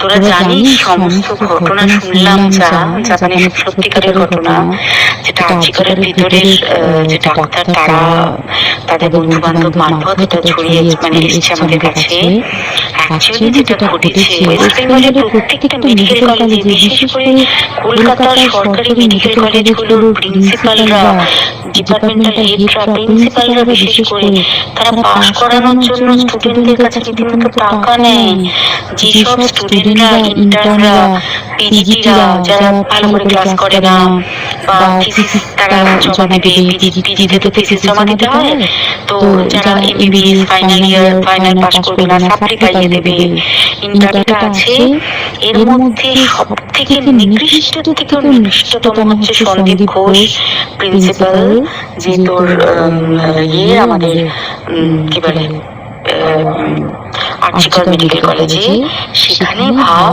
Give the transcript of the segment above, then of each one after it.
তোরা জানিস সমস্ত ঘটনা শুনলাম যা যা মানে সত্যিকারের ঘটনা যেটা আজিকারের ভিতরের আহ, যে ডাক্তার তারা তাদের বন্ধু বান্ধব মারফত এটা ছড়িয়ে মানে এসছে আমাদের কাছে। অ্যাকচুয়ালি যেটা ঘটেছে ওয়েস্ট বেঙ্গলের প্রত্যেকটা মেডিকেল কলেজে বিশেষ করে কলকাতার সরকারি মেডিকেল কলেজগুলোর প্রিন্সিপালরা ডিপার্টমেন্টাল হেডরা প্রিন্সিপালরা বিশেষ করে তারা পাশ করানোর জন্য স্টুডেন্টদের কাছে রীতিমতো টাকা নেয়। যেসব স্টুডেন্টরা ইন্টার্নরা পিজিটিরা যারা ভালো করে ক্লাস করে না বা থিসিস তারা জমা দেবে পিজিতে তো থিসিস জমা দিতে হয় তো যারা MBBS final year final pass করবে না সাপ্লি পাইয়ে দেবে। ইন্টারভিউটা আছে এর মধ্যে সব থেকে নিকৃষ্ট থেকে নিকৃষ্টতম হচ্ছে সন্দীপ ঘোষ প্রিন্সিপাল যে তোর উম, ইয়ে আমাদের কি বলে আর্চিকর মেডিকেল কলেজে সেখানে ভাব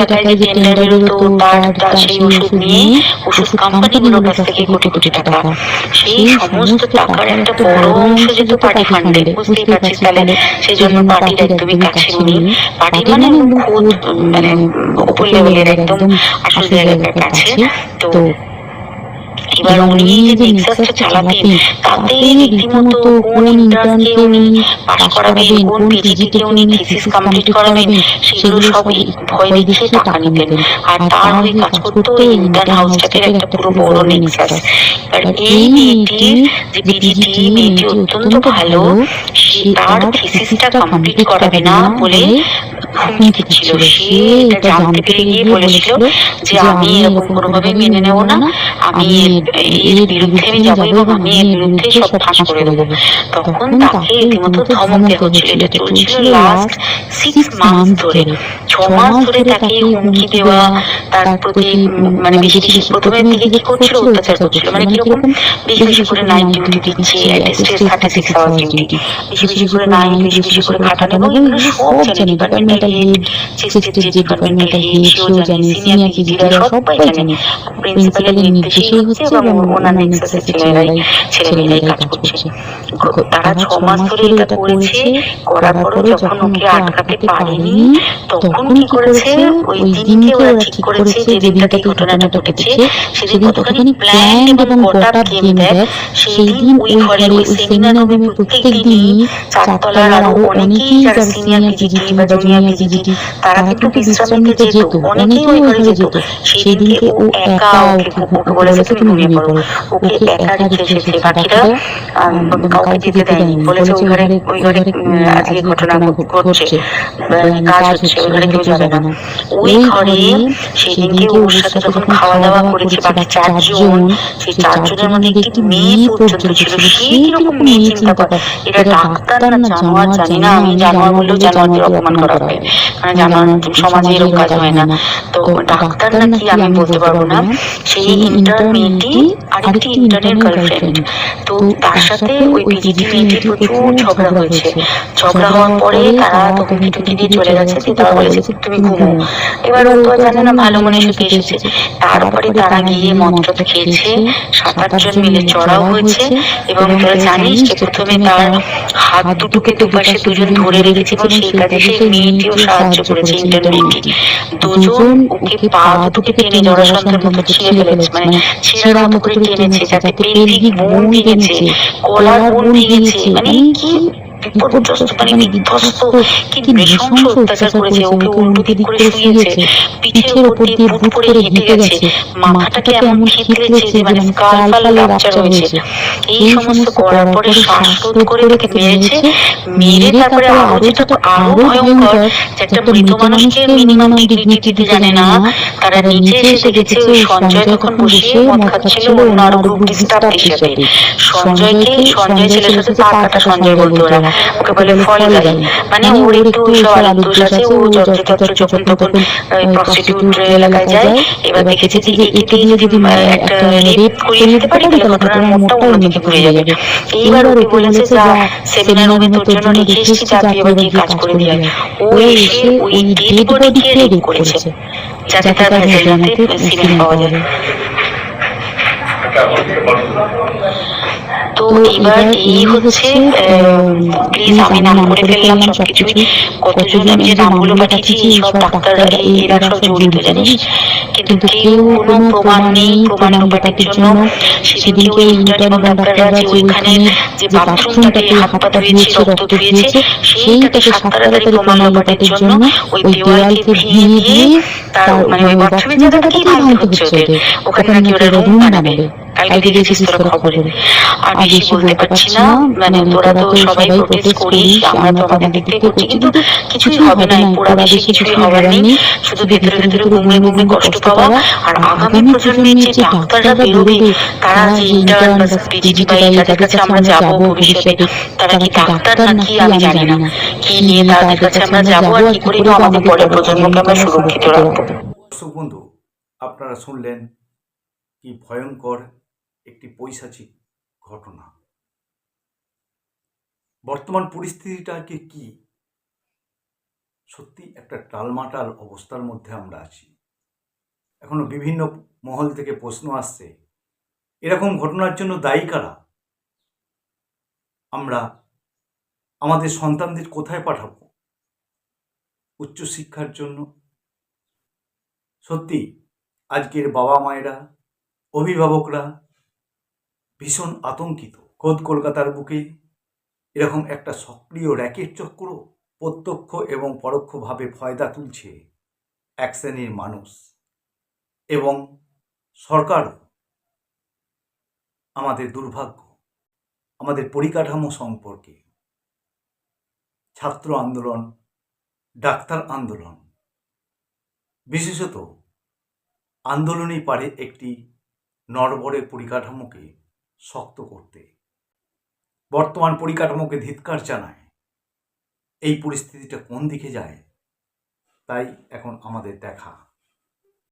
টাকায় যে টেন্ডার বেরোতো তার তার সেই ওষুধ নিয়ে ওষুধ কোম্পানিগুলোর কাছ থেকে কোটি কোটি টাকা। সেই সমস্ত টাকার একটা বড় অংশ যেহেতু পার্টি ফান্ডে বুঝতেই পারছিস তাহলে। সেই জন্য পার্টির একদমই কাছে উনি পার্টি মানে খুব মানে উপর লেভেলের একদম আসল জায়গাটার কাছে। তো এবার উনি যে নেক্সাসটা চালাতেন। তাতে রীতিমতো কোন ইন্টার্নকে উনি পাস করাবেন কোন পিজিটিকে উনি থিসিস কমপ্লিট করাবেন। সেগুলো সব ভয় দেখিয়ে টাকা নিতেন আর তার হয়ে কাজ করতো এই ইন্টার্ন হাউস একটা পুরো বড় নেক্সাস এবার এই মেয়েটির যে পিজিটি মেয়েটি অত্যন্ত ভালো সে তার থিসিসটা কমপ্লিট করাবে না বলে হুমকি দিচ্ছিল সে এটা জানতে পেরে গিয়ে বলেছিল যে আমি এরকম কোনোভাবে মেনে নেব না আমি এর- বিরুদ্ধে আমি যাব এবং আমি এর বিরুদ্ধে সব ফাঁস করে দেবো তখন তাকে রীতিমতো ধমক দেওয়া হচ্ছিল। এটা চলছিল লাস্ট সিক্স মান্থ ধরে। ছ মাস ধরে তাকে হুমকি দেওয়া তার প্রতি মানে বেশি বেশি প্রথমের দিকে কি করছিল অত্যাচার করছিল? মানে কীরকম বেশি বেশি করে নাইট ডিউটি দিচ্ছে stage thirty six hours duty বেশি বেশি করে নাইট বেশি বেশি করে খাটানো এবং এগুলো সব জানে ডিপার্টমেন্টাল হেড চেস্টের যে ডিপার্টমেন্টাল হেড সেও জানে সিনিয়র পিজিটিরা সবাই জানে প্রিন্সিপালের নির্দেশেই হচ্ছে এবং ওনার নেক্সাসের ছেলেরাই ছেলেমেয়েরাই কাজ করছে। তারা ছ মাস ধরে এটা করেছে করার পরও যখন ওকে আটকাতে পারেনি তখন কি করেছে? ওই দিনকে ওরা ঠিক করেছে যে দিনটাতে ঘটনাটা ঘটেছে সেদিন কতখানি প্ল্যান এবং গট গেম দেয় সেই দিন ওই ঘরে ওই সেমিনার রুমে প্রত্যেক চারতলার আরও অনেকেই যারা সিনিয়র পিজিটি বা জুনিয়র পিজিটি তারা বিশ্রাম নিতে যেত অনেকেই ওই ঘরে যেত সেই দিনকে ও একা ওকে বলেছে তুমি ঘুমিয়ে পড়ো একা রেখে এসেছে বাকিরা কাউকে যেতে দেয়নি। বলেছে ওই ঘরে ওই ঘরে আজকে ঘটনা ঘটছে। কাজ হচ্ছে ওই ঘরে কেউ যাবে না। ওই ঘরে সেদিনকে ওর সাথে যখন খাওয়া দাওয়া করেছে বাকি চারজন সেই চারজনের মধ্যে একটি মেয়ে পর্যন্ত ছিল? সে কীরকম মেয়ে চিন্তা কর? এটা ডাক্তার না জানোয়ার জানি না আমি জানোয়ার বললেও জানোয়ারদের অপমান করা হবে জানোয়ার সমাজে এরকম কাজ হয়। না তো ডাক্তার না কি আমি বলতে পারব না সেই ইন্টার্ন মেয়েটি আরেকটি ইন্টার্নের গার্লফ্রেন্ড তো তার সাথে ওই পিজিটি প্রচুর ঝগড়া হয়েছে। ঝগড়া হওয়ার পরে তারা তখন টুকি দিয়ে চলে গেছে দিয়ে তারা বলেছে তুমি ঘুমো। এবার ও তো জানে না ভালো মনে ছুটে এসেছে। তারপরে তারা গিয়ে মন্ত্রত খেয়েছে সাত আটজন মিলে চড়াও হয়েছে এবং তোরা জানিস যে প্রথমে তার হাত দুটোকে দুপাশে দুজন ধরে রেখেছে এবং সেই কাজে সেই মেয়েটিও সাহায্য করেছে ইন্টার মেয়েটি দুজন ওকে পা দুটোকে টেনে জড়াসন্ধার মতো ছিঁড়ে ফেলেছে মানে ছেঁড়ার মতো করে টেনেছে যাতে পেলভিক বোন ভেঙেছে কলার বোন ভেঙেছে মানে কি বিপর্যস্ত মানে বিধ্বস্ত কি? নৃশংস অত্যাচার করেছে? ওকে উল্টো দিক করে শুয়েছে পিঠের উপর দিয়ে বুট পরে হেঁটে গেছে। মাথাটাকে এমন খেতলেছে যে মানে স্কাল রাপচার হয়েছে। এই সমস্ত করার পরে শ্বাসরোধ করে তাকে মেরেছে মেরে তারপরে আরও যেটা আরও ভয়ঙ্কর যে একটা মৃত মানুষকে মিনিমাম ডিগনিটি দিতে জানে না। তারা নিচে এসে দেখেছে ওই সঞ্জয় তখন বসে মদ খাচ্ছিল অন্য আরও গ্রুপ ডিস্টার্ব হিসেবে সঞ্জয়কে সঞ্জয় ছেলের সাথে তার কাটা সঞ্জয় বলতো ওরা ওকে বলে ফল গাই মানে ওর একটু আলুর দোষ আছে ও যত্রতত্র যখন তখন প্রস্টিটিউট এলাকায় যায় এবার দেখেছে যে দিয়ে যদি মানে একটা রেপ করিয়ে দিতে পারি তাহলে ঘটনার মোড়টা অন্যদিকে ঘুরে যাবে। এইবার ওকে বলেছে যা সেমিনার রুমে তোর জন্য রেখে এসেছি যা তুই এবার গিয়ে কাজ করে দিয়ে। ও এসে ওই ডেড বডিকে রেপ করেছে যাতে তার ভেজাইনাতে সিমেন্ট পাওয়া যায়। তো এবার এই হচ্ছে? প্লিজ আমি নাম করে ফেললাম সবকিছুই কতজন আমি যে নামগুলো পাঠিয়েছি এইসব ডাক্তাররা এরা সব জড়িত জানিস? কিন্তু কেউ কোনো প্রমাণ নেই প্রমাণ লোপাটির জন্য। সেদিনকে ওই ইন্টার্ন এবং ডাক্তাররা যে ওইখানে যে বাথরুমটাতে হাত পা ধুয়েছে রক্ত ধুয়েছে সেইটাকে সাত তাড়াতাড়ি প্রমাণ লোপাটির জন্য ওই দেওয়ালকে ভেঙে দিয়ে তার মানে ওই বাথরুমের জায়গাটাকেই ভাঙতে হচ্ছে ওদের ওখানে নাকি ওরা রুম বানাবে কালকে তোরা খবরে আর বেশি বলতে পারছি না। মানে তোরা তো সবাই প্রোটেস্ট করিস আমরা তো আমাদের দিক থেকে করছি। কিন্তু কিছুই হবে না পোড়া দেশে কিছুই হবার নেই শুধু ভেতরে ভেতরে গুমড়ে গুমড়ে কষ্ট পাওয়া আর আগামী প্রজন্মের যে ডাক্তাররা বেরোবে তারা যে ইন্টার্ন বা পিজিটি বা তাদের কাছে আমরা যাব ভবিষ্যতে তারা কি ডাক্তার আমি জানি না। কি নিয়ে তাদের কাছে আমরা যাব আর কি করে আমাদের পরের প্রজন্মকে আমরা সুরক্ষিত রাখব বন্ধু আপনারা শুনলেন কি ভয়ঙ্কর একটি পৈশাচিক ঘটনা। বর্তমান পরিস্থিতিটাকে কি? সত্যি একটা টালমাটাল অবস্থার মধ্যে আমরা আছি। এখনও বিভিন্ন মহল থেকে প্রশ্ন আসছে, এরকম ঘটনার জন্য দায়ী কারা? আমরা আমাদের সন্তানদের কোথায় পাঠাবো? উচ্চশিক্ষার জন্য? সত্যি আজকের বাবা মায়েরা অভিভাবকরা ভীষণ আতঙ্কিত। খোদ কলকাতার বুকে এরকম একটা সক্রিয় র্যাকেট চক্র প্রত্যক্ষ এবং পরোক্ষভাবে ফয়দা তুলছে এক শ্রেণির মানুষ এবং সরকার আমাদের দুর্ভাগ্য, আমাদের পরিকাঠামো সম্পর্কে। ছাত্র আন্দোলন, ডাক্তার আন্দোলন। বিশেষত আন্দোলনই পারে একটি নড়বড়ে পরিকাঠামোকে শক্ত করতে। বর্তমান পরিকাঠামোকে ধিৎকার জানায়, এই পরিস্থিতিটা কোন দিকে যায়, তাই এখন আমাদের দেখা।